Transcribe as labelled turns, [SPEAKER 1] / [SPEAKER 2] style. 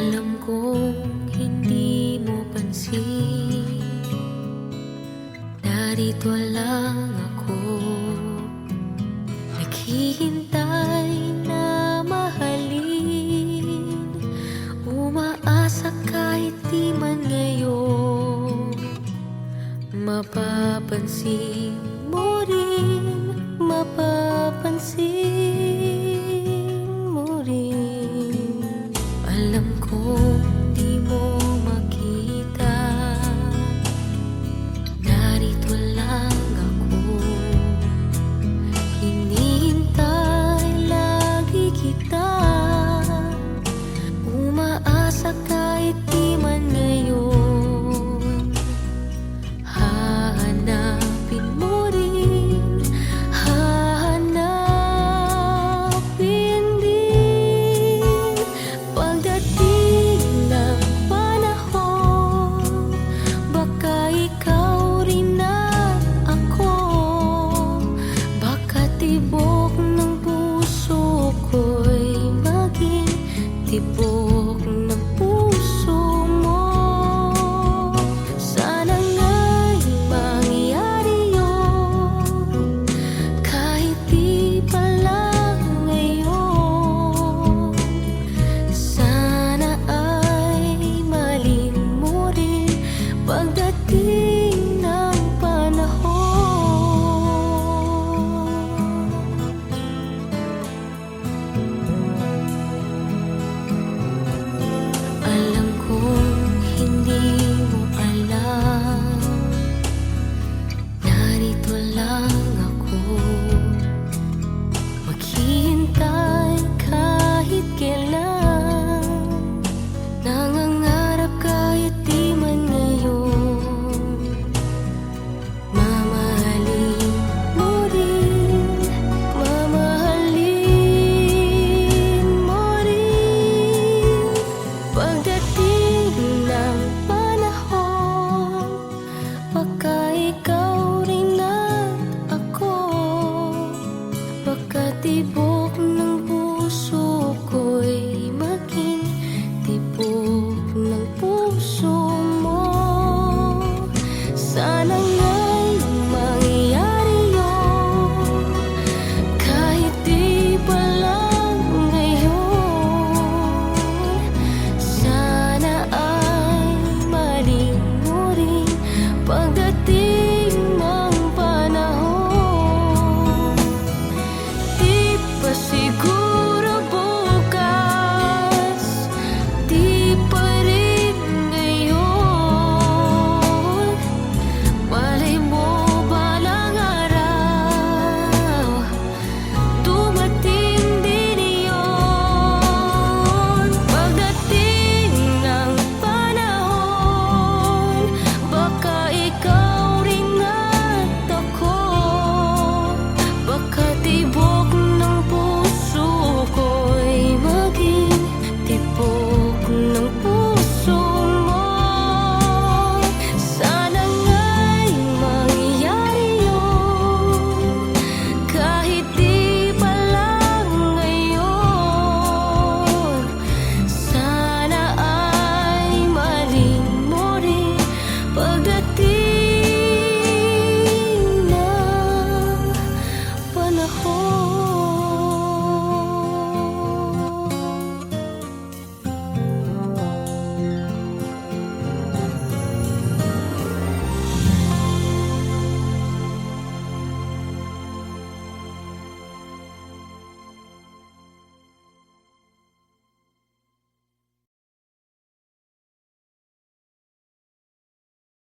[SPEAKER 1] Alam kong hindi mo pansin. Narito lang ako. Naghihintay na mahalin. Umaasa kahit di man ngayon. Mapapansin mo rin Mapapansin 然后